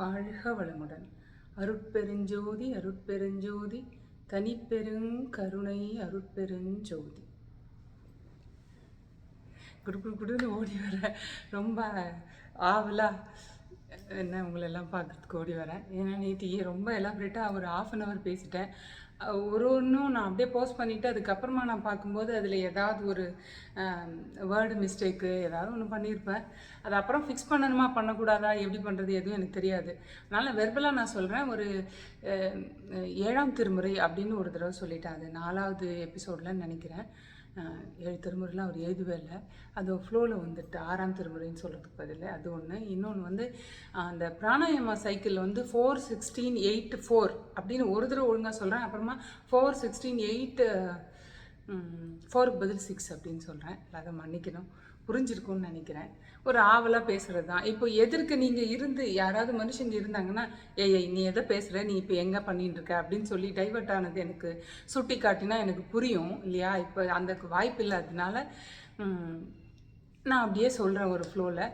வாழ்க வளமுடன். அருட்பெருஞ்சோதி அருட்பெருஞ்சோதி தனிப்பெருங்கருணை அருட்பெருஞ்சோதி. குடு குடு குடுன்னு ஓடி வர ரொம்ப ஆவலா என்ன உங்களெல்லாம் பார்க்கறதுக்கு ஓடி வரேன் ஏன்னா நேற்று ரொம்ப எலாபரேட்டாக ஒரு ஆஃப் அன் ஹவர் பேசிட்டேன். ஒரு ஒன்றும் நான் அப்படியே போஸ்ட் பண்ணிவிட்டு அதுக்கப்புறமா நான் பார்க்கும்போது அதில் ஏதாவது ஒரு வேர்டு மிஸ்டேக்கு ஏதாவது ஒன்று பண்ணியிருப்பேன். அது அப்புறம் ஃபிக்ஸ் பண்ணணுமா பண்ணக்கூடாதா எப்படி பண்ணுறது எதுவும் எனக்கு தெரியாது. அதனால் வெர்பலாக நான் சொல்கிறேன் ஒரு ஏழாம் திருமுறை அப்படின்னு ஒரு தடவை சொல்லிட்டேன். அது நாலாவது எபிசோடில் நினைக்கிறேன். ஏழு திருமுறைலாம் அவர் எழுதுவே இல்லை. அது ஃப்ளோவில் வந்துட்டு ஆறாம் திருமுறைன்னு சொல்கிறதுக்கு பதில். அது ஒன்று இன்னொன்று வந்து அந்த பிராணாயமா சைக்கிள் வந்து ஃபோர் சிக்ஸ்டீன் எயிட் ஃபோர் அப்படின்னு ஒரு தடவை ஒழுங்காக சொல்கிறேன் அப்புறமா ஃபோர் சிக்ஸ்டீன் எயிட் ஃபோருக்கு பதில் சிக்ஸ் அப்படின்னு சொல்கிறேன் அதை மன்னிக்கணும். புரிஞ்சிருக்கும்னு நினைக்கிறேன். ஒரு ஆவலாக பேசுகிறது தான் இப்போ எதிர்க்க நீங்கள் இருந்து யாராவது மனுஷங்க இருந்தாங்கன்னா ஏய் நீ எதை பேசுகிற நீ இப்போ எங்கே பண்ணிட்டு இருக்க? அப்படின்னு சொல்லி டைவெர்ட் ஆனது எனக்கு சுட்டி காட்டினா எனக்கு புரியும் இல்லையா? இப்போ அந்த வாய்ப்பு இல்லாததுனால நான் அப்படியே சொல்கிறேன் ஒரு ஃப்ளோவில்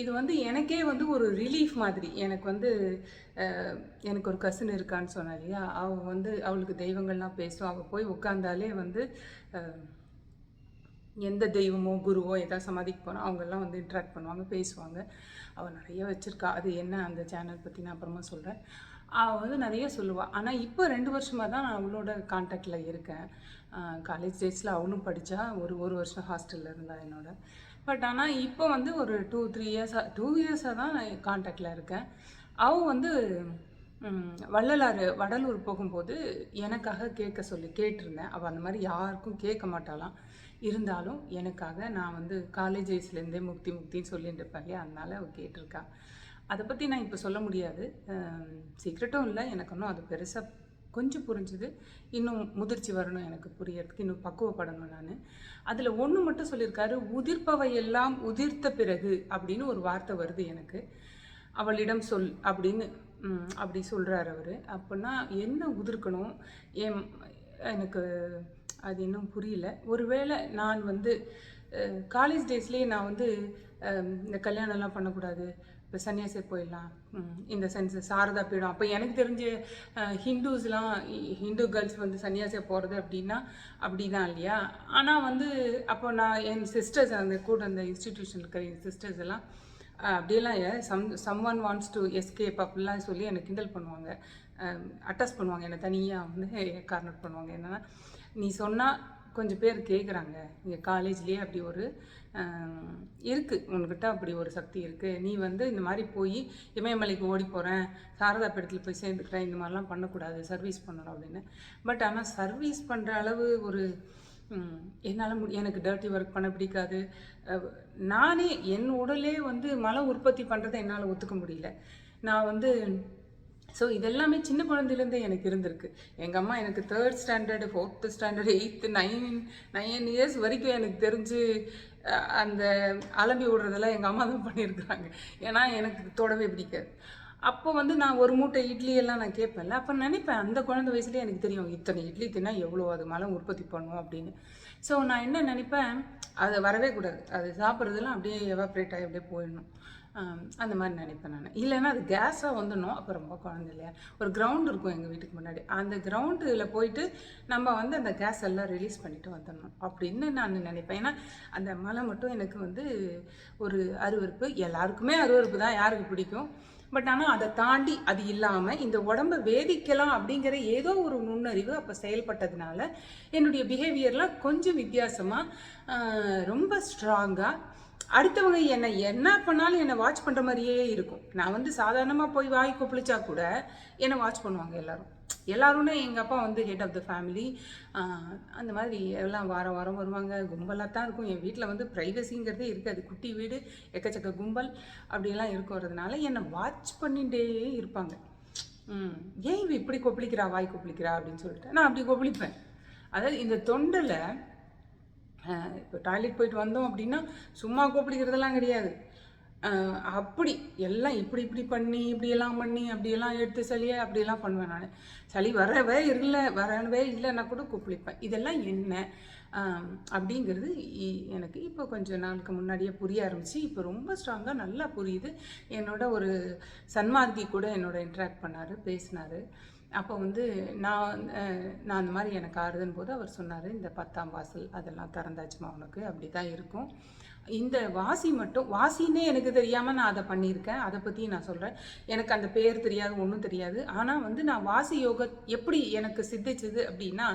இது வந்து எனக்கே வந்து ஒரு ரிலீஃப் மாதிரி. எனக்கு வந்து எனக்கு ஒரு கசின் இருக்கான்னு சொன்னா இல்லையா? அவள் வந்து அவளுக்கு தெய்வங்கள்லாம் பேசும். அவள் போய் உட்காந்தாலே வந்து எந்த தெய்வமோ குருவோ ஏதாவது சமாதிக்கு போனால் அவங்கெல்லாம் வந்து இன்ட்ராக்ட் பண்ணுவாங்க பேசுவாங்க. அவள் நிறைய வச்சுருக்கா. அது என்ன அந்த சேனல் பற்றி நான் அப்புறமா சொல்கிறேன் அவள் வந்து நிறைய சொல்லுவாள் ஆனால் இப்போ ரெண்டு வருஷமாக தான் நான் அவளோட காண்டாக்டில் இருக்கேன். காலேஜ் டேஸில் அவளும் படித்தா ஒரு ஒரு வருஷம் ஹாஸ்டலில் இருந்தா என்னோட. பட் ஆனால் இப்போ வந்து ஒரு டூ த்ரீ இயர்ஸாக டூ இயர்ஸாக தான் நான் காண்டாக்டில் இருக்கேன். அவள் வந்து வள்ளலாறு வடலூர் போகும்போது எனக்காக கேட்க சொல்லி கேட்டிருந்தேன். அவள் அந்த மாதிரி யாருக்கும் கேட்க மாட்டாளாம். இருந்தாலும் எனக்காக நான் வந்து காலேஜ் வயசுலேருந்தே முக்தி முக்தின்னு சொல்லிட்டு இருப்பேன் இல்லையா? அதனால் அவள் கேட்டிருக்கா. அதை பற்றி நான் இப்போ சொல்ல முடியாது. சீக்ரெட்டும் இல்லை. எனக்கு ஒன்றும் அது பெருசாக கொஞ்சம் புரிஞ்சுது. இன்னும் முதிர்ச்சி வரணும் எனக்கு புரியறதுக்கு. இன்னும் பக்குவப்படணும் நான். அதில் ஒன்று மட்டும் சொல்லியிருக்காரு. உதிர்ப்பவை எல்லாம் உதிர்த்த பிறகு அப்படின்னு ஒரு வார்த்தை வருது எனக்கு. அவளிடம் சொல் அப்படின்னு அப்படி சொல்கிறார் அவர். அப்படின்னா என்ன உதிர்க்கணும்? என் எனக்கு அது இன்னும் புரியல. ஒருவேளை நான் வந்து காலேஜ் டேஸ்லேயே நான் வந்து இந்த கல்யாணம்லாம் பண்ணக்கூடாது. இப்போ சன்னியாசி போயிடலாம். இந்த சென்ஸ் சாரதா பீடம் அப்போ எனக்கு தெரிஞ்ச ஹிந்துஸ்லாம் ஹிந்து கேர்ள்ஸ் வந்து சன்னியாசியாக போகிறது அப்படின்னா அப்படி தான் இல்லையா? ஆனால் வந்து அப்போ நான் என் சிஸ்டர்ஸ் அந்த கூட அந்த இன்ஸ்டிடியூஷன் இருக்கிற என் சிஸ்டர்ஸ் எல்லாம் அப்படியெல்லாம் some some one wants to escape அப்படிலாம் சொல்லி என்னை கிண்டல் பண்ணுவாங்க. அட்டாச் பண்ணுவாங்க. என்னை தனியாக வந்து கார்னர் பண்ணுவாங்க. என்னன்னா நீ சொன்னால் கொஞ்சம் பேர் கேட்குறாங்க இங்கே காலேஜ்லேயே அப்படி ஒரு இருக்குது உன்கிட்ட அப்படி ஒரு சக்தி இருக்குது நீ வந்து இந்த மாதிரி போய் இமயமலைக்கு ஓடி போகிறேன் சாரதா பீடத்தில் போய் சேர்ந்துக்கிறேன். இந்த மாதிரிலாம் பண்ணக்கூடாது. சர்வீஸ் பண்ணணும் அப்படின்னு. பட் ஆனால் சர்வீஸ் பண்ணுற அளவு ஒரு என்னால் முடி எனக்கு டர்ட்டி ஒர்க் பண்ண பிடிக்காது. நானே என் உடலே வந்து மலம் உற்பத்தி பண்ணுறதை என்னால் ஒத்துக்க முடியல. நான் வந்து ஸோ இதெல்லாமே சின்ன குழந்தையிலேருந்தே எனக்கு இருந்திருக்கு. எங்கள் அம்மா எனக்கு third standard fourth standard eighth nine nine years வரைக்கும் எனக்கு தெரிஞ்சு அந்த அலம்பி விடுறதெல்லாம் எங்கள் அம்மா தான் பண்ணியிருக்கிறாங்க. ஏன்னா எனக்கு தொடவே பிடிக்காது. அப்போ வந்து நான் ஒரு மூட்டை இட்லி எல்லாம் நான் கேட்பேன்ல. அப்போ நினைப்பேன் அந்த குழந்தை வயசுலேயே எனக்கு தெரியும் இத்தனை இட்லி தின்னா எவ்வளோ அது மலம் உற்பத்தி பண்ணும் அப்படின்னு. ஸோ நான் என்ன நினைப்பேன் அது வரவே கூடாது. அது சாப்பிட்றதுலாம் அப்படியே எவாப்ரேட் ஆகி அப்படியே போயிடணும். அந்த மாதிரி நினைப்பேன் நான். இல்லைன்னா அது கேஸாக வந்துடணும். அப்போ ரொம்ப குழந்தை இல்லையா? ஒரு கிரவுண்ட் இருக்கும் எங்கள் வீட்டுக்கு முன்னாடி. அந்த கிரவுண்டில் போயிட்டு நம்ம வந்து அந்த கேஸ் எல்லாம் ரிலீஸ் பண்ணிட்டு வந்துடணும் அப்படின்னு நான் நினைப்பேன். ஏன்னா அந்த மலை மட்டும் எனக்கு வந்து ஒரு அருவருப்பு. எல்லாருக்குமே அருவருப்பு தான். யாருக்கு பிடிக்கும்? பட் ஆனால் அதை தாண்டி அது இல்லாமல் இந்த உடம்பை வேதிக்கலாம் அப்படிங்கிற ஏதோ ஒரு நுண்ணறிவு அப்போ செயல்பட்டதுனால என்னுடைய பிஹேவியர்லாம் கொஞ்சம் வித்தியாசமாக ரொம்ப ஸ்ட்ராங்காக அடுத்தவங்க என்னை என்ன பண்ணாலும் என்னை வாட்ச் பண்ணுற மாதிரியே இருக்கும். நான் வந்து சாதாரணமாக போய் வாய் கொப்பளிச்சா கூட என்னை வாட்ச் பண்ணுவாங்க எல்லோரும். எல்லாருமே எங்கள் அப்பா வந்து ஹெட் ஆஃப் த ஃபேமிலி அந்த மாதிரி எல்லாம் வாரம் வாரம் வருவாங்க. கும்பலாக தான் இருக்கும். என் வீட்டில் வந்து ப்ரைவசிங்கிறதே இருக்காது. குட்டி வீடு எக்கச்சக்க கும்பல் அப்படிலாம் இருக்கிறதுனால என்னை வாட்ச் பண்ணிகிட்டே இருப்பாங்க. ஏன் இவ இப்படி கொப்பளிக்கிறா? வாய் கொப்பளிக்கிறா? அப்படின்னு சொல்லிட்டு. நான் அப்படி கொப்பளிப்பேன். அதாவது இந்த தொண்டில் இப்போ டாய்லெட் போயிட்டு வந்தோம் அப்படின்னா சும்மா கொப்பளிக்கிறதெல்லாம் கிடையாது. அப்படி எல்லாம் இப்படி இப்படி பண்ணி இப்படியெல்லாம் பண்ணி அப்படியெல்லாம் எடுத்து சளியை அப்படியெல்லாம் பண்ணுவேன் நான். சளி வரவே இல்லை வரவே இல்லைன்னா கூட குப்பிளிப்பேன். இதெல்லாம் என்ன? அப்படிங்கிறது இ- எனக்கு இப்போ கொஞ்சம் நாளுக்கு முன்னாடியே புரிய ஆரம்பிச்சு இப்போ ரொம்ப ஸ்ட்ராங்காக நல்லா புரியுது. என்னோட ஒரு சன்மார்க்கி கூட என்னோட இன்ட்ராக்ட் பண்ணார் பேசினார். அப்போ வந்து நான் நான் அந்த மாதிரி எனக்கு ஆறுதுன்னு போது அவர் சொன்னார் இந்த பத்தாம் வாசல் அதெல்லாம் திறந்தாச்சுமா உனக்கு? அப்படி தான் இருக்கும். இந்த வாசி மட்டும் வாசின்னே எனக்கு தெரியாமல் நான் அதை பண்ணியிருக்கேன். அதை பற்றி நான் சொல்கிறேன் எனக்கு அந்த பேர் தெரியாது ஒன்றும் தெரியாது. ஆனால் வந்து நான் வாசி யோக எப்படி எனக்கு சித்திச்சது அப்படின்னா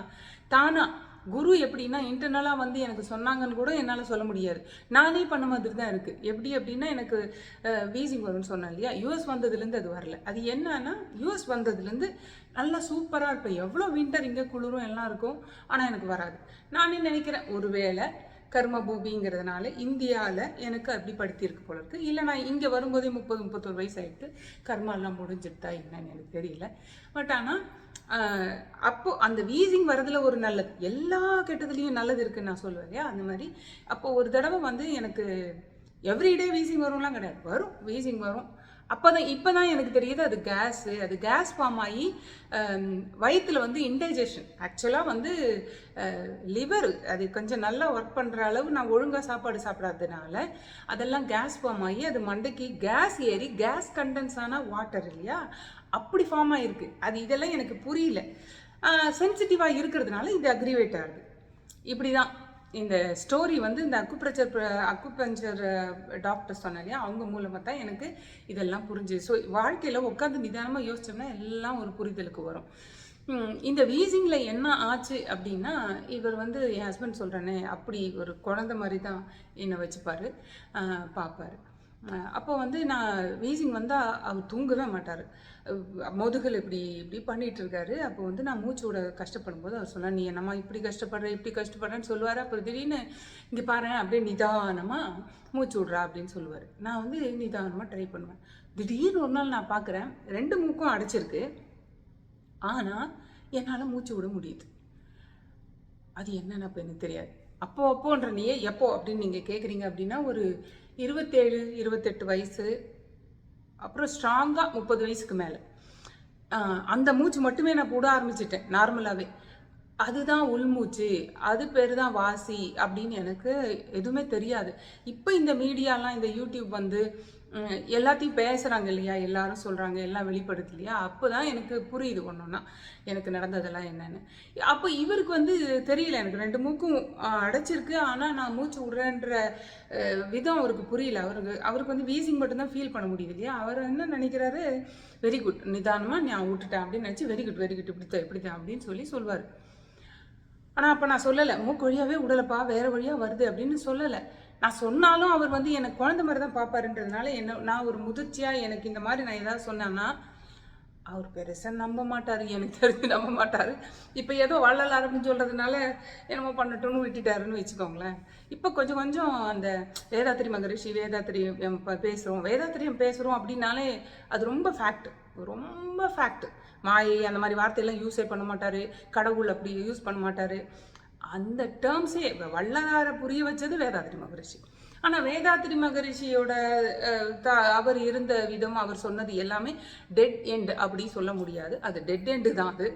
தானா குரு எப்படின்னா இன்டர்னலாக வந்து எனக்கு சொன்னாங்கன்னு கூட என்னால் சொல்ல முடியாது. நானே பண்ண மாதிரி தான் இருக்குது எப்படி அப்படின்னா எனக்கு வீசிங் வரும்னு சொன்னேன் இல்லையா? யூஎஸ் வந்ததுலேருந்து அது வரல. அது என்னன்னா யூஎஸ் வந்ததுலேருந்து நல்லா சூப்பராக இருப்பேன் எவ்வளோ வின்டர் இங்கே குளிரும் எல்லாம் இருக்கும். ஆனால் எனக்கு வராது. நானே நினைக்கிறேன் ஒருவேளை வேளை கர்மபூமிங்கிறதுனால இந்தியாவில் எனக்கு அப்படி படுத்தியிருக்கு போல இருக்குது இல்லை நான் இங்கே வரும்போதே முப்பது முப்பத்தொரு வயசு ஆகிட்டு கர்மாலாம் முடிஞ்சிட்டா என்னன்னு எனக்கு தெரியல. பட் ஆனால் அப்போ அந்த வீசிங் வரதுல ஒரு நல்லது. எல்லா கெட்டதுலேயும் நல்லது இருக்குன்னு நான் சொல்லுவேன் இல்லையா? அந்த மாதிரி அப்போ ஒரு தடவை வந்து எனக்கு எவ்ரிடே வீசிங் வரும்லாம் கிடையாது. வரும் வீசிங் வரும். அப்போ தான் இப்போ தான் எனக்கு தெரியுது அது கேஸு அது கேஸ் ஃபார்ம் ஆகி வயிற்றில் வந்து இன்டைஜஷன் ஆக்சுவலாக வந்து லிவர் அது கொஞ்சம் நல்லா ஒர்க் பண்ணுற அளவு நான் ஒழுங்காக சாப்பாடு சாப்பிடாததுனால அதெல்லாம் கேஸ் ஃபார்ம் ஆகி அது மண்டைக்கு கேஸ் ஏறி கேஸ் கண்டென்ஸ் ஆனால் வாட்டர் இல்லையா? அப்படி ஃபார்ம் ஆகிருக்கு அது இதெல்லாம் எனக்கு புரியல. சென்சிட்டிவாக இருக்கிறதுனால இது அக்ரிவேட் ஆகுது. இப்படி தான் இந்த ஸ்டோரி வந்து இந்த அக்குப்ரச்சர் அக்குபஞ்சர் டாக்டர் சொன்ன இல்லையா? அவங்க மூலமாக தான் எனக்கு இதெல்லாம் புரிஞ்சுது ஸோ வாழ்க்கையில் உட்காந்து நிதானமாக யோசிச்சோம்னா எல்லாம் ஒரு புரிதலுக்கு வரும். இந்த வீசிங்கில் என்ன ஆச்சு அப்படின்னா இவர் வந்து என் ஹஸ்பண்ட் சொல்கிறேனே அப்படி ஒரு குழந்த மாதிரி தான் என்னை வச்சுப்பார் பார்ப்பார். அப்போ வந்து நான் வீசிங் வந்தால் அவர் தூங்கவே மாட்டார். முதுகில் இப்படி இப்படி பண்ணிட்டு இருக்காரு. அப்போ வந்து நான் மூச்சு விட கஷ்டப்படும் போது அவர் சொன்னார் நீ என்னம்மா இப்படி கஷ்டப்படுற இப்படி கஷ்டப்படுறேன்னு சொல்லுவார். அப்புறம் திடீர்னு இங்கே பாரு அப்படியே நிதானமாக மூச்சு விட்றா அப்படின்னு சொல்லுவார். நான் வந்து நிதானமாக ட்ரை பண்ணுவேன். திடீர்னு ஒரு நாள் நான் பார்க்குறேன் ரெண்டு மூக்கும் அடைச்சிருக்கு. ஆனால் என்னால் மூச்சு விட முடியுது. அது என்னன்னு அப்போ எனக்கு தெரியாது. அப்போ அப்போன்ற நீயே எப்போ அப்படின்னு நீங்கள் கேட்குறீங்க அப்படின்னா ஒரு இருபத்தேழு இருபத்தெட்டு வயசு அப்புறம் ஸ்ட்ராங்காக முப்பது வயசுக்கு மேலே. அந்த மூச்சு மட்டுமே நான் போட ஆரம்பிச்சிட்டேன் நார்மலாகவே அதுதான் உள்மூச்சு அது பேர் தான் வாசி அப்படின்னு எனக்கு எதுவுமே தெரியாது. இப்போ இந்த மீடியாலாம் இந்த யூடியூப் வந்து எல்லாத்தையும் பேசுகிறாங்க இல்லையா? எல்லாரும் சொல்கிறாங்க எல்லாம் வெளிப்படுத்து இல்லையா அப்போ தான் எனக்கு புரியுது ஒன்று ஒன்றா எனக்கு நடந்ததெல்லாம் என்னென்னு. அப்போ இவருக்கு வந்து தெரியல எனக்கு ரெண்டு மூக்கும் அடைச்சிருக்கு. ஆனால் நான் மூச்சு விடுறேன்ற விதம் அவருக்கு புரியல. அவருக்கு அவருக்கு வந்து வீசிங் மட்டும்தான் ஃபீல் பண்ண முடியுது இல்லையா? அவர் என்ன நினைக்கிறாரு? வெரி குட் நிதானமாக நான் விட்டுட்டேன் அப்படின்னு நினச்சி வெரி குட் வெரி குட் இப்படி தான் இப்படி தான் அப்படின்னு சொல்லி சொல்வார். ஆனால் அப்போ நான் சொல்லலை. மூக்கு வழியாகவே விடலப்பா வேறு வழியாக வருது அப்படின்னு சொல்லலை. நான் சொன்னாலும் அவர் வந்து எனக்கு குழந்தை மாதிரி தான் பார்ப்பாருன்றதுனால என்ன நான் ஒரு முதிர்ச்சியாக எனக்கு இந்த மாதிரி நான் ஏதாவது சொன்னேன்னா அவர் பெருசாக நம்ப மாட்டார் எனக்கு தெரிஞ்சு நம்ப மாட்டார். இப்போ ஏதோ வள்ளலார் அப்படின்னு சொல்கிறதுனால என்னமோ பண்ணட்டும்னு விட்டுட்டாருன்னு வச்சுக்கோங்களேன். இப்போ கொஞ்சம் கொஞ்சம் அந்த வேதாத்திரி மகரிஷி வேதாத்திரி பேசுகிறோம் வேதாத்திரியம் பேசுகிறோம் அப்படின்னாலே அது ரொம்ப ஃபேக்ட் ரொம்ப ஃபேக்ட் மாயை அந்த மாதிரி வார்த்தையெல்லாம் யூஸே பண்ண மாட்டார். கடவுள் அப்படி யூஸ் பண்ண மாட்டார். அந்த டேர்ம்ஸே இப்போ வள்ளலாரை புரிய வச்சது வேதாத்திரி மகரிஷி. ஆனால் வேதாத்திரி மகரிஷியோட த- அவர் இருந்த விதம் அவர் சொன்னது எல்லாமே டெட் எண்ட் அப்படி சொல்ல முடியாது. அது டெட் எண்டு தான் அது.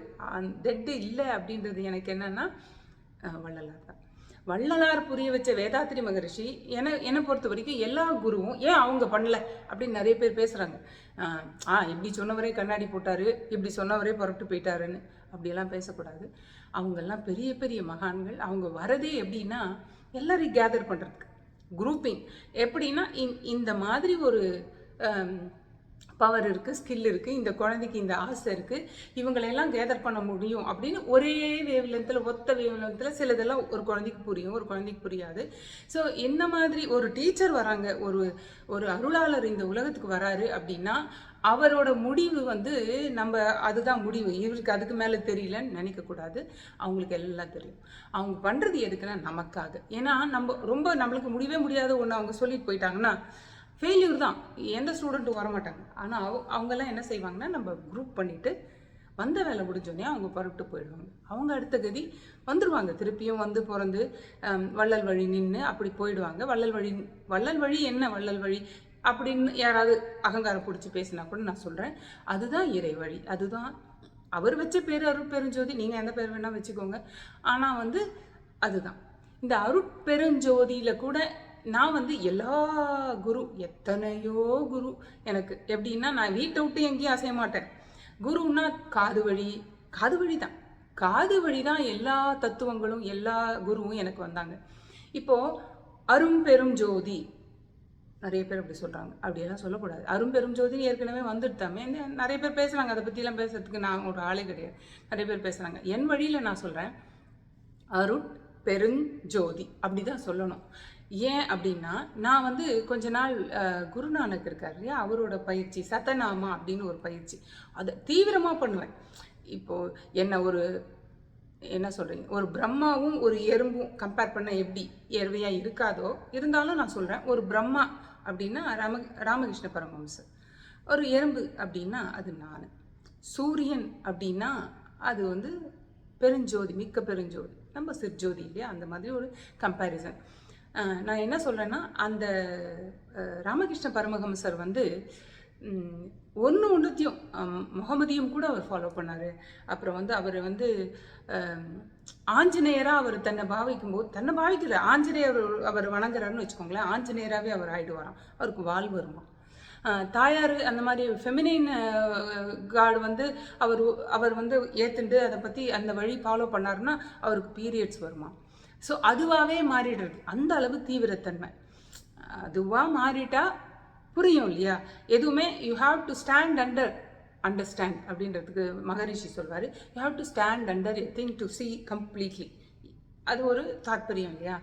டெட்டு இல்லை அப்படின்றது எனக்கு என்னன்னா வள்ளலார் தான். வள்ளலார் புரிய வச்ச வேதாத்திரி மகரிஷி என்னை என்னை பொறுத்த வரைக்கும் எல்லா குருவும் ஏன் அவங்க பண்ணல அப்படின்னு நிறைய பேர் பேசுகிறாங்க ஆ இப்படி சொன்னவரே கண்ணாடி போட்டார் இப்படி சொன்னவரே புறப்பட்டு போயிட்டாருன்னு அப்படியெல்லாம் பேசக்கூடாது. அவங்கெல்லாம் பெரிய பெரிய மகான்கள். அவங்க வரதே எப்படின்னா எல்லாரையும் கேதர் பண்ணுறதுக்கு குரூப்பிங் எப்படின்னா இந்த மாதிரி ஒரு பவர் இருக்குது ஸ்கில் இருக்குது இந்த குழந்தைக்கு இந்த ஆசை இருக்குது இவங்களெல்லாம் கேதர் பண்ண முடியும் அப்படின்னு ஒரே வேவ் ஒத்த வேவ் சிலதெல்லாம் ஒரு குழந்தைக்கு புரியும் ஒரு குழந்தைக்கு புரியாது. ஸோ என்ன மாதிரி ஒரு டீச்சர் வராங்க ஒரு ஒரு அருளாளர் இந்த உலகத்துக்கு வராரு அப்படின்னா அவரோட முடிவு வந்து நம்ம அதுதான் முடிவு. இவருக்கு அதுக்கு மேலே தெரியலன்னு நினைக்கக்கூடாது. அவங்களுக்கு எல்லாம் தெரியும். அவங்க பண்ணுறது எதுக்குன்னா நமக்காக. ஏன்னா நம்ம ரொம்ப நம்மளுக்கு முடியவே முடியாத ஒன்று அவங்க சொல்லிட்டு போயிட்டாங்கன்னா ஃபெயில்யூர் தான். எந்த ஸ்டூடெண்ட்டும் வர மாட்டாங்க ஆனால் அவ அவங்கெல்லாம் என்ன செய்வாங்கன்னா நம்ம குரூப் பண்ணிவிட்டு வந்த வேலை முடிஞ்சோடனே அவங்க புறப்பட்டு போயிடுவாங்க. அவங்க அடுத்த கதி வந்துடுவாங்க திருப்பியும் வந்து பிறந்து வள்ளல் வழி நின்று அப்படி போயிடுவாங்க. வள்ளல் வழி வள்ளல் வழி என்ன வள்ளல் வழி? அப்படின்னு யாராவது அகங்காரம் பிடிச்சி பேசினா கூட நான் சொல்கிறேன் அதுதான் இறை வழி அதுதான் அவர் வச்ச பேர் அருட்பெருஞ்சோதி நீங்கள் எந்த பேர் வேணால் வச்சுக்கோங்க. ஆனால் வந்து அதுதான். இந்த அருட்பெருஞ்சோதியில் கூட நான் வந்து எல்லா குரு எத்தனையோ குரு எனக்கு. எப்படின்னா நான் வீட்டை விட்டு எங்கேயும் அசைய மாட்டேன். குருன்னா காது வழி. காது வழி தான். காது வழி தான் எல்லா தத்துவங்களும் எல்லா குருவும் எனக்கு வந்தாங்க. இப்போது அரும் பெரும் ஜோதி நிறைய பேர் அப்படி சொல்கிறாங்க அப்படியெல்லாம் சொல்லக்கூடாது. அரும்பெரும் ஜோதின்னு ஏற்கனவே வந்துட்டாமே. நிறைய பேர் பேசுகிறாங்க அதை பற்றிலாம் பேசுறதுக்கு நான் ஒரு ஆளே கிடையாது. நிறைய பேர் பேசுகிறாங்க என் வழியில் நான் சொல்கிறேன் அருட் பெருஞ்சோதி அப்படி தான் சொல்லணும். ஏன் அப்படின்னா நான் வந்து கொஞ்ச நாள் குருநானக் இருக்கார் இல்லையா? அவரோட பயிற்சி சத்தநாமா அப்படின்னு ஒரு பயிற்சி. அதை தீவிரமாக பண்ணுவேன். இப்போது என்ன ஒரு என்ன சொல்கிறீங்க ஒரு பிரம்மாவும் ஒரு எறும்பும் கம்பேர் பண்ண எப்படி எருவையாக இருக்காதோ இருந்தாலும் நான் சொல்கிறேன் ஒரு பிரம்மா அப்படின்னா ராம ராமகிருஷ்ண பரமஹம்சர். ஒரு எறும்பு அப்படின்னா அது நான் சூரியன் அப்படின்னா அது வந்து பெருஞ்சோதி மிக்க பெருஞ்சோதி. நம்ம சிற்ஜோதி இல்லையா? அந்த மாதிரி ஒரு கம்பேரிசன் நான் என்ன சொல்கிறேன்னா அந்த ராமகிருஷ்ண பரமஹம்சர் வந்து ஒன்று ஒன்றுத்தையும் முகமதியும் கூட அவர் ஃபாலோ பண்ணார். அப்புறம் வந்து அவர் வந்து ஆஞ்சநேயராக அவர் தன்னை பாவிக்கும் போது தன்னை பாவிக்கல ஆஞ்சநேயர் அவர் வணங்குறாருன்னு வச்சுக்கோங்களேன் ஆஞ்சநேயராகவே அவர் ஆயிடுவாராம். அவருக்கு வாழ்வு வருமா? தாயார் அந்த மாதிரி ஃபெமினைன் கார்டு வந்து அவர் அவர் வந்து ஏற்றுண்டு அதை பற்றி அந்த வழி ஃபாலோ பண்ணாருன்னா அவருக்கு பீரியட்ஸ் வருமா? ஸோ அதுவாகவே மாறிடுறது அந்த அளவு தீவிரத்தன்மை. அதுவாக மாறிட்டால் புரியும் இல்லையா? எதுவுமே you have to stand under understand அப்படின்றதுக்கு மகரிஷி சொல்வார். You have to stand under a thing to see completely அது ஒரு தாற்பயம் இல்லையா?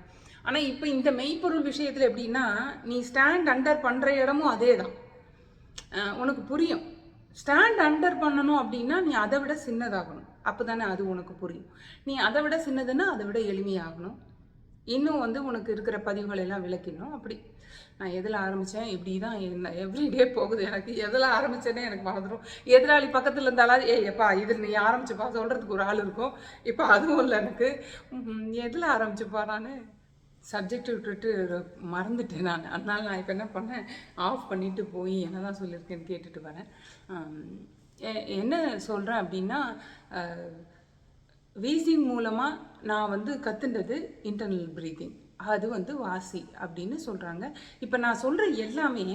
ஆனால் இப்போ இந்த மெய்ப்பொருள் விஷயத்தில் எப்படின்னா நீ ஸ்டாண்ட் அண்டர் பண்ணுற இடமும் அதே தான் உனக்கு புரியும். ஸ்டாண்ட் அண்டர் பண்ணணும் அப்படின்னா நீ அதை விட சின்னதாகணும். அப்போ தானே அது உனக்கு புரியும். நீ அதை விட சின்னதுன்னா அதை விட எளிமையாகணும். இன்னும் வந்து உனக்கு இருக்கிற பதிவுகள் எல்லாம் விளக்கிடணும். அப்படி நான் எதில் ஆரம்பித்தேன் இப்படி தான் என்ன எவ்ரிடே போகுது எனக்கு. எதில் ஆரம்பித்தேனே எனக்கு மறந்துடும். எதிராளி பக்கத்தில் இருந்தாலும் ஏய் எப்பா இது நீ ஆரம்பிச்சுப்பா. சொல்கிறதுக்கு ஒரு ஆள் இருக்கும். இப்போ அதுவும் இல்லை எனக்கு. எதில் ஆரம்பிச்சுப்பா நான்? சப்ஜெக்ட் விட்டுட்டு மறந்துட்டேன் நான். அதனால் நான் இப்போ என்ன பண்ணேன்? ஆஃப் பண்ணிட்டு போய் என்ன தான் சொல்லியிருக்கேன்னு கேட்டுட்டு வரேன். என்ன சொல்கிறேன் அப்படின்னா வீசிங் மூலமாக நான் வந்து கற்றுண்டது இன்டர்னல் ப்ரீதிங் அது வந்து வாசி அப்படின்னு சொல்கிறாங்க இப்போ நான் சொல்கிற எல்லாமே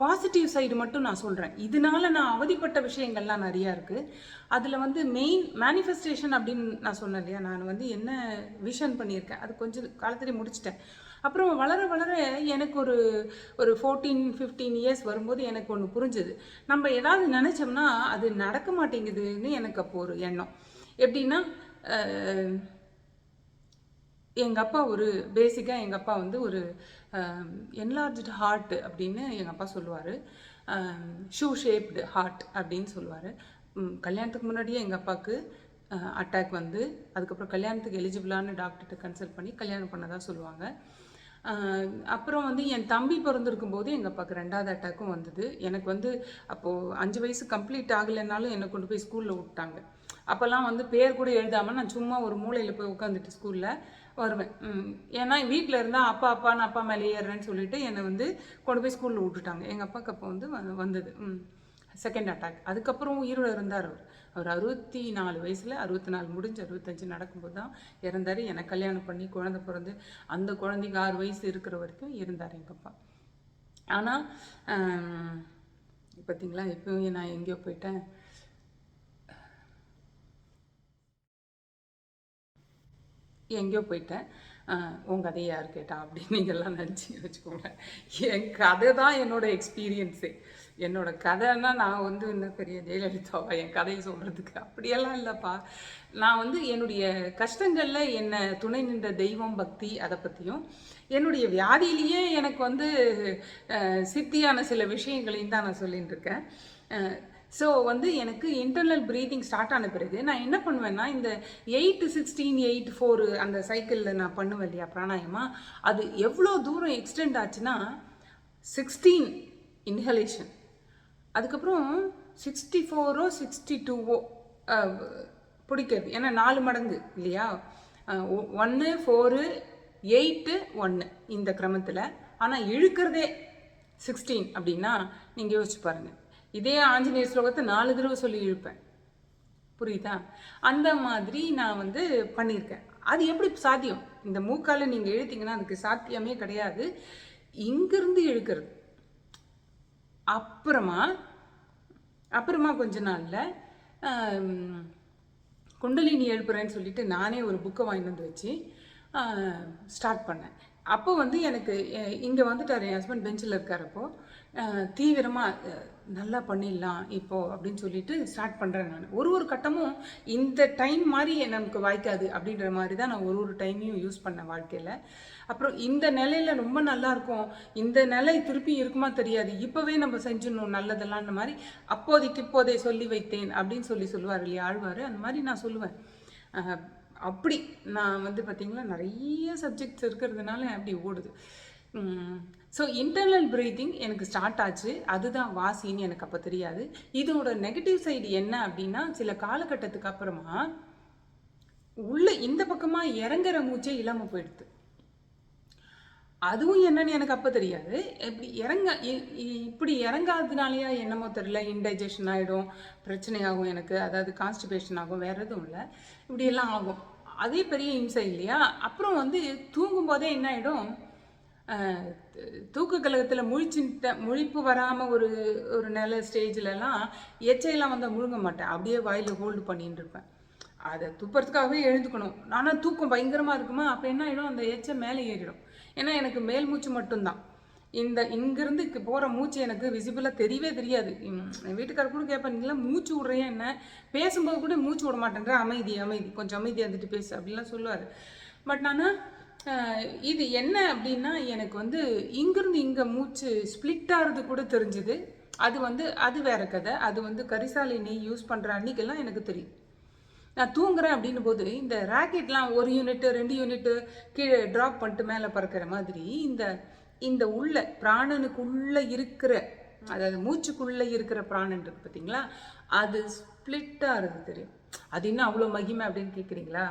பாசிட்டிவ் சைடு மட்டும் நான் சொல்கிறேன் இதனால நான் அவதிப்பட்ட விஷயங்கள்லாம் நிறையா இருக்குது அதில் வந்து மெயின் மேனிஃபெஸ்டேஷன் அப்படின்னு நான் சொன்னேன் இல்லையா? நான் வந்து என்ன விஷன் பண்ணியிருக்கேன்? அது கொஞ்சம் காலத்திலே முடிச்சிட்டேன். அப்புறம் வளர வளர எனக்கு ஒரு ஒரு ஃபோர்டீன் ஃபிஃப்டீன் இயர்ஸ் வரும்போது எனக்கு ஒன்று புரிஞ்சுது. நம்ம ஏதாவது நினச்சோம்னா அது நடக்க மாட்டேங்குதுன்னு எனக்கு அப்போ ஒரு எண்ணம். எப்படின்னா எங்கள் அப்பா ஒரு பேசிக்காக எங்கள் அப்பா வந்து ஒரு என்லார்ஜ்டு ஹார்ட் அப்படின்னு எங்கள் அப்பா சொல்லுவார். ஷூ ஷேப்டு ஹார்ட் அப்படின்னு சொல்லுவார். கல்யாணத்துக்கு முன்னாடியே எங்கள் அப்பாவுக்கு அட்டாக் வந்து அதுக்கப்புறம் கல்யாணத்துக்கு எலிஜிபிளான டாக்டர்கிட்ட கன்சல்ட் பண்ணி கல்யாணம் பண்ணதாக சொல்லுவாங்க. அப்புறம் வந்து என் தம்பி பிறந்திருக்கும் போது எங்கள் அப்பாவுக்கு ரெண்டாவது அட்டாக்கும் வந்தது. எனக்கு வந்து அப்போது அஞ்சு வயசு கம்ப்ளீட் ஆகலைன்னாலும் என்னை கொண்டு போய் ஸ்கூலில் விட்டாங்க. அப்போல்லாம் வந்து பேர் கூட எழுதாமல் நான் சும்மா ஒரு மூலையில் போய் உட்காந்துட்டு ஸ்கூலில் வருவேன். ஏன்னா வீட்டில் இருந்தால் அப்பா அப்பா நான் அப்பா மேலே ஏறுறேன்னு சொல்லிட்டு என்னை வந்து கொண்டு போய் ஸ்கூலில் விட்டுட்டாங்க. எங்கள் அப்பாவுக்கு அப்போ வந்து வந்தது. செகண்ட் அட்டாக் அதுக்கப்புறம் உயிரோட இருந்தார் அவர். அவர் அறுபத்தி நாலு வயசில் அறுபத்தி நாலு முடிஞ்சு அறுபத்தஞ்சு நடக்கும்போது தான் இறந்தார். எனக்கு கல்யாணம் பண்ணி குழந்தை பிறந்து அந்த குழந்தைக்கு ஆறு வயசு இருக்கிற வரைக்கும் இருந்தார் எங்கள் அப்பா. ஆனால் பார்த்தீங்களா இப்போயும் நான் எங்கேயோ போயிட்டேன். எங்கேயோ போயிட்டேன். உன் கதையை யார் கேட்டா அப்படின்னு நீங்கள்லாம் நினச்சி வச்சுக்கோங்க என் கதை தான் என்னோட எக்ஸ்பீரியன்ஸே என்னோட கதைன்னா நான் வந்து இன்னும் பெரிய ஜெயலலிதாவா என் கதையை சொல்கிறதுக்கு அப்படியெல்லாம் இல்லைப்பா. நான் வந்து என்னுடைய கஷ்டங்களில் என்னை துணை நின்ற தெய்வம் பக்தி அதை பற்றியும் என்னுடைய வியாதியிலேயே எனக்கு வந்து சித்தியான சில விஷயங்களையும் தான் நான் சொல்லிட்டு இருக்கேன். ஸோ வந்து எனக்கு இன்டர்னல் ப்ரீதிங் ஸ்டார்ட் ஆன பிறகு நான் என்ன பண்ணுவேன்னா இந்த எயிட் சிக்ஸ்டீன் எயிட் ஃபோர் அந்த சைக்கிளில் நான் பண்ணுவேன் இல்லையா பிராணாயமா அது எவ்வளோ தூரம் எக்ஸ்டெண்ட் ஆச்சுன்னா சிக்ஸ்டீன் இன்ஹலேஷன் அதுக்கப்புறம் சிக்ஸ்டி ஃபோரோ சிக்ஸ்டி டூவோ பிடிக்கிறது ஏன்னா நாலு மடங்கு இல்லையா? ஒன்று ஃபோரு எயிட்டு ஒன்று இந்த கிரமத்தில். ஆனால் இழுக்கிறதே சிக்ஸ்டீன் அப்படின்னா நீங்கள் யோசிச்சு பாருங்கள் இதே ஆஞ்சநேயர் ஸ்லோகத்தை நாலு தடவை சொல்லி இழுப்பேன். புரியுதா? அந்த மாதிரி நான் வந்து பண்ணியிருக்கேன். அது எப்படி சாத்தியம்? இந்த மூக்கால் நீங்கள் இழுத்தீங்கன்னா அதுக்கு சாத்தியமே கிடையாது. இங்கிருந்து இழுக்கிறது. அப்புறமா அப்புறமா கொஞ்ச நாளில் குண்டலினி எழுப்புறேன்னு சொல்லிட்டு நானே ஒரு புக்கை வாங்கிட்டு வந்து வச்சு ஸ்டார்ட் பண்ணேன். அப்போ வந்து எனக்கு இங்கே வந்துட்டார் என் ஹஸ்பண்ட் பெஞ்சில் இருக்காரப்போ தீவிரமாக நல்லா பண்ணிடலாம் இப்போது அப்படின்னு சொல்லிட்டு ஸ்டார்ட் பண்ணுறேன் நான். ஒரு ஒரு கட்டமும் இந்த டைம் மாதிரி நமக்கு வாய்க்காது அப்படின்ற மாதிரி தான் நான் ஒரு ஒரு டைமையும் யூஸ் பண்ணேன் வாழ்க்கையில். அப்புறம் இந்த நிலையில் ரொம்ப நல்லா இருக்கும். இந்த நிலை திருப்பி இருக்குமா தெரியாது. இப்போவே நம்ம செஞ்சிடணும் நல்லதெல்லாம்னு மாதிரி அப்போதைக்கு இப்போதே சொல்லி வைத்தேன் அப்படின்னு சொல்லி சொல்லுவார் இல்லையா ஆழ்வார்? அந்த மாதிரி நான் சொல்லுவேன். அப்படி நான் வந்து பார்த்திங்களா நிறைய சப்ஜெக்ட்ஸ் இருக்கிறதுனால அப்படி ஓடுது. ஸோ இன்டர்னல் ப்ரீதிங் எனக்கு ஸ்டார்ட் ஆச்சு. அதுதான் வாசின்னு எனக்கு அப்போ தெரியாது. இதோட நெகட்டிவ் சைடு என்ன அப்படின்னா சில காலகட்டத்துக்கு அப்புறமா உள்ள இந்த பக்கமாக இறங்குற மூச்சே இல்லாமல் போயிடுது. அதுவும் என்னன்னு எனக்கு அப்போ தெரியாது. இப்படி இறங்க இ- இ- இப்படி இறங்காததுனாலயா என்னமோ தெரியல இன்டைஜஷன் ஆகிடும் பிரச்சனையாகும் எனக்கு அதாவது கான்ஸ்டிபேஷன் ஆகும் வேற எதுவும் இல்லை. இப்படியெல்லாம் ஆகும். அதே பெரிய இம்சை இல்லையா? அப்புறம் வந்து தூங்கும் போதே என்ன ஆகிடும் தூக்க கழகத்தில் முழிச்சுட்ட முழிப்பு வராமல் ஒரு ஒரு நில ஸ்டேஜ்லலாம் எச்சையெல்லாம் வந்தால் முழுங்க மாட்டேன். அப்படியே வாயில் ஹோல்டு பண்ணிட்டு இருப்பேன் அதை துப்புறதுக்காகவே எழுந்துக்கணும். ஆனால் தூக்கம் பயங்கரமாக இருக்குமா? அப்போ என்ன ஆகிடும் அந்த எச்சை மேலே ஏறிடும். ஏன்னா எனக்கு மேல் மூச்சு மட்டும்தான். இந்த இங்கேருந்து போகிற மூச்சு எனக்கு விசிபிளாக தெரியவே தெரியாது. என் வீட்டுக்காரர் கூட கேட்பேன் இல்லை மூச்சு விட்றியா என்ன? பேசும்போது கூட மூச்சு விட மாட்டேன்ற. அமைதி அமைதி. கொஞ்சம் அமைதியாக இருந்துட்டு பேசு. அப்படிலாம் சொல்லுவார். பட் நான் இது என்ன அப்படின்னா எனக்கு வந்து இங்கிருந்து இங்கே மூச்சு ஸ்ப்ளிட் ஆகிறது கூட தெரிஞ்சுது. அது வந்து அது வேற கதை. அது வந்து கரிசாலை நெய் யூஸ் பண்ணுற அன்னைக்கெல்லாம் எனக்கு தெரியும். நான் தூங்குறேன் அப்படின்னும் போது இந்த ராக்கெட்லாம் ஒரு யூனிட்டு ரெண்டு யூனிட்டு கீழே ட்ராப் பண்ணிட்டு மேலே பறக்கிற மாதிரி இந்த இந்த உள்ள பிராணனுக்குள்ளே இருக்கிற அதாவது மூச்சுக்குள்ளே இருக்கிற பிராணன் இருக்கு பார்த்தீங்களா அது ஸ்ப்ளிட்டாக இருக்குது தெரியும். அது என்ன அவ்வளோ மகிமை அப்படின்னு கேட்குறீங்களா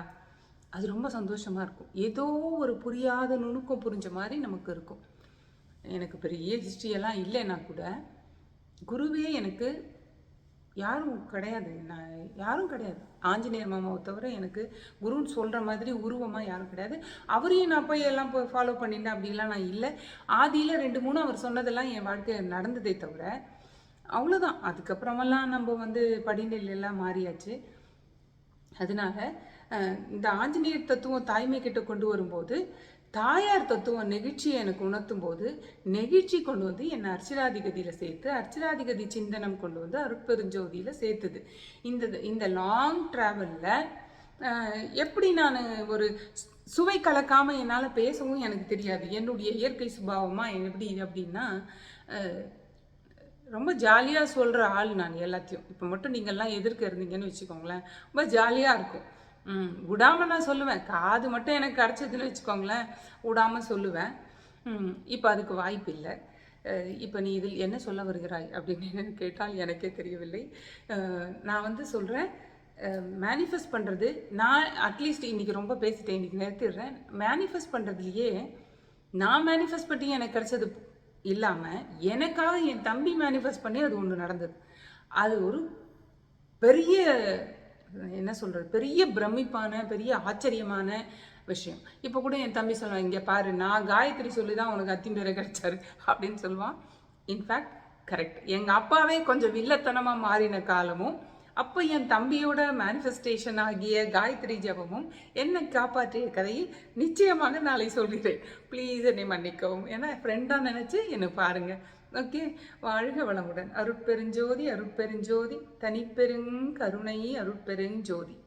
அது ரொம்ப சந்தோஷமாக இருக்கும். ஏதோ ஒரு புரியாத நுணுக்கம் புரிஞ்ச மாதிரி நமக்கு இருக்கும். எனக்கு பெரிய ஹிஸ்ட்ரியெல்லாம் இல்லைன்னா கூட குருவே எனக்கு யாரும் கிடையாது. நான் யாரும் கிடையாது. ஆஞ்சநேயர் மாமாவை தவிர எனக்கு குருன்னு சொல்கிற மாதிரி உருவமாக யாரும் கிடையாது. அவரையும் நான் போய் எல்லாம் போய் ஃபாலோ பண்ணிட்டேன் அப்படிலாம் நான் இல்லை. ஆதியில் ரெண்டு மூணு அவர் சொன்னதெல்லாம் என் வாழ்க்கையில் நடந்ததே தவிர அவ்வளோதான் அதுக்கப்புறமெல்லாம் நம்ம வந்து படிநிலையெல்லாம் மாறியாச்சு. அதனால இந்த ஆஞ்சநேயர் தத்துவம் தாய்மை கிட்ட கொண்டு வரும்போது தாயார் தத்துவம் நெகிழ்ச்சியை எனக்கு உணர்த்தும் போது நெகிழ்ச்சி கொண்டு வந்து என்னை அர்ச்சராதிகதியில் சேர்த்து அர்ச்சராதிகதி சிந்தனம் கொண்டு வந்து அருட்பெருஞ்சோதியில் சேர்த்துது. இந்த இந்த லாங் ட்ராவலில் எப்படி நான் ஒரு சுவை கலக்காம என்னால் பேசவும் எனக்கு தெரியாது. என்னுடைய இயற்கை சுபாவமாக எப்படி அப்படின்னா ரொம்ப ஜாலியாக சொல்கிற ஆள் நான் எல்லாத்தையும். இப்போ மட்டும் நீங்கள்லாம் எதிர்க்க இருந்தீங்கன்னு வச்சுக்கோங்களேன். ரொம்ப ஜாலியாக இருக்கும். ம் விடாமல் நான் சொல்லுவேன். காது மட்டும் எனக்கு கிடச்சதுன்னு வச்சுக்கோங்களேன். விடாமல் சொல்லுவேன். ம் இப்போ அதுக்கு வாய்ப்பு இல்லை. இப்போ நீ இதில் என்ன சொல்ல வருகிறாய் அப்படின்னு கேட்டால் எனக்கே தெரியவில்லை. நான் வந்து சொல்கிறேன் மேனிஃபெஸ்ட் பண்ணுறது நான் அட்லீஸ்ட் இன்றைக்கி ரொம்ப பேசிட்டேன் இன்றைக்கி நிறுத்திடுறேன். மேனிஃபெஸ்ட் பண்ணுறதுலையே நான் மேனிஃபெஸ்ட் பண்ணி எனக்கு கிடைச்சது இல்லாமல் எனக்காக என் தம்பி மேனிஃபெஸ்ட் பண்ணி அது ஒன்று நடந்தது. அது ஒரு பெரிய என்ன சொல்கிறது பெரிய பிரமிப்பான பெரிய ஆச்சரியமான விஷயம். இப்போ கூட என் தம்பி சொல்லுவான் இங்கே பாரு நான் காயத்ரி சொல்லி தான் உனக்கு அத்திம்பேரை கிடைச்சாரு. அப்படின்னு சொல்லுவான். இன்ஃபேக்ட் கரெக்ட் எங்கள் அப்பாவே கொஞ்சம் வில்லத்தனமாக மாறின காலமும் அப்போ என் தம்பியோட மேனிஃபெஸ்டேஷன் ஆகிய காயத்ரி ஜபமும் என்னை காப்பாற்றிய கதையை நிச்சயமாக நாளை சொல்கிறேன். ப்ளீஸ் என்னை மன்னிக்கவும். ஏன்னா ஃப்ரெண்டாக நினச்சி என்னை பாருங்கள் ஓகே. வாழ்க வளமுடன். அருட்பெருஞ்சோதி அருட்பெருஞ்சோதி. தனிப்பெருங்கருணை அருட்பெருஞ்சோதி.